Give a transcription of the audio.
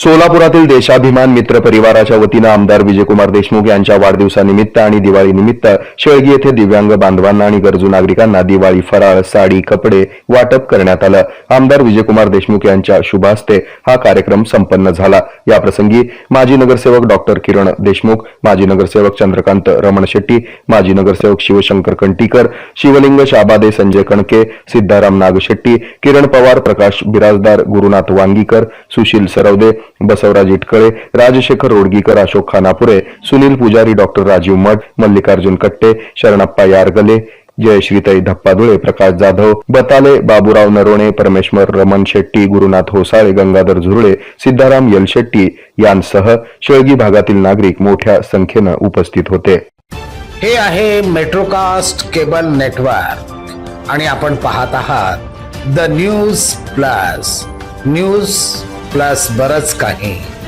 सोलापुरातील देशाभिमान मित्र परिवाराच्या वतीनं आमदार विजयकुमार देशमुख यांच्या वाढदिवसानिमित्त आणि दिवाळी निमित्त शेळगी येथे दिव्यांग बांधवांना आणि गरजू नागरिकांना दिवाळी फराळ साडी कपडे वाटप करण्यात आलं. आमदार विजयकुमार देशमुख यांच्या शुभ हस्ते हा कार्यक्रम संपन्न झाला. याप्रसंगी माजी नगरसेवक डॉक्टर किरण देशमुख माजी नगरसेवक चंद्रकांत रमण शेट्टी माजी नगरसेवक शिवशंकर कंटीकर शिवलिंग शाबादे संजय कणके सिद्धाराम नागशेट्टी किरण पवार प्रकाश बिराजदार गुरुनाथ वांगीकर सुशील सरवदे बसवराज इटकळे राजशेखर रोडगीकर अशोक खानापुरे सुनील पुजारी डॉक्टर राजीव मठ मल्लिकार्जुन कट्टे शरणप्पा यारगले जयश्रीताई धप्पाधुळे प्रकाश जाधव बताले बाबुराव नरोणे परमेश्वर रमण शेट्टी गुरुनाथ होसाळे गंगाधर झुरळे सिद्धाराम यलशेट्टी यांसह शेळगी भागातील नागरिक मोठ्या संख्येनं उपस्थित होते. हे आहे मेट्रोकास्ट केबल नेटवर्क आणि आपण पाहत आहात the news plus. News plus बरच काही.